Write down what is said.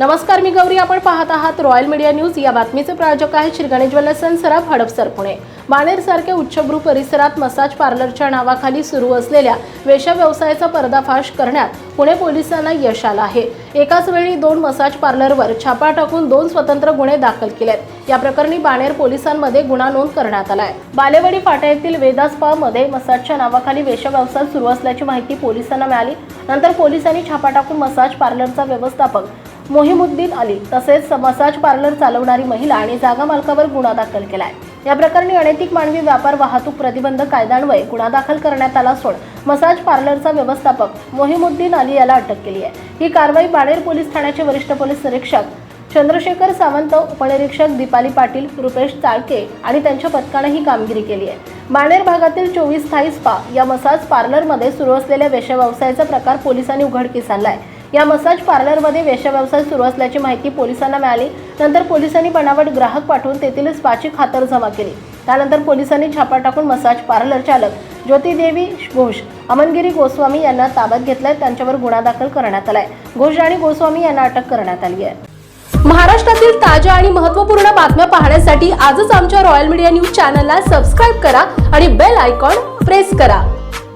नमस्कार मी गौरी. आपण पाहत आहात रॉयल मीडिया न्यूज या बातमीचे प्रायोजक आहेत श्रीगणेश ज्वेलर्स सराफ हडपसर पुणे बाणेरसारख्या उच्चभ्रू परिसरात मसाज पार्लरच्या नावाखाली सुरू असलेल्या वेशा व्यवसायाचा पर्दाफाश करण्यात पुणे पोलिसांना यश आलं आहे. एकाच वेळी दोन मसाज पार्लरवर छापा टाकून दोन स्वतंत्र गुन्हे दाखल केलेत. या प्रकरणी बाणेर पोलिसांमध्ये गुन्हा नोंद करण्यात आलाय. बालेवाडी फाटा येथील वेदा मध्ये मसाजच्या नावाखाली वेशा व्यवसाय सुरू असल्याची माहिती पोलिसांना मिळाली. नंतर पोलिसांनी छापा टाकून मसाज पार्लरचा व्यवस्थापक मोहिमुद्दीन अली तसेच मसाज पार्लर चालवणारी महिला आणि जागा मालकावर गुन्हा दाखल केलाय. या प्रकरणी अनैतिक मानवी व्यापार वाहतूक प्रतिबंध कायद्यान्वये गुन्हा दाखल करण्यात आला असून मसाज पार्लरचा व्यवस्थापक मोहिमुद्दीन अली याला अटक केली आहे. ही कारवाई बाणेर पोलीस ठाण्याचे वरिष्ठ पोलीस निरीक्षक चंद्रशेखर सावंत उपनिरीक्षक दीपाली पाटील रुपेश चाळके आणि त्यांच्या पथकानं ही कामगिरी केली आहे. बाणेर भागातील चोवीस थाई स्पा या मसाज पार्लरमध्ये सुरू असलेल्या वेश्या व्यवसायाचा प्रकार पोलिसांनी उघडकीस आहे या मसाज पार्लरमध्ये वेश्या व्यवसाय सुरू असल्याची माहिती पोलिसांना मिळाली. नंतर पोलिसांनी बनावट ग्राहक पाठवून तेथील स्पाची खातर जमा केली. त्यानंतर पोलिसांनी छापा टाकून मसाज पार्लर चालक ज्योतिदेवी घोष अमनगिरी गोस्वामी यांना ताब्यात घेतलाय. त्यांच्यावर गुन्हा दाखल करण्यात आलाय. घोष आणि गोस्वामी यांना अटक करण्यात आली आहे. महाराष्ट्रातील ताज्या आणि महत्त्वपूर्ण बातम्या पाहण्यासाठी आजच आमच्या रॉयल मीडिया न्यूज चॅनलला सबस्क्राईब करा आणि बेल आयकॉन प्रेस करा.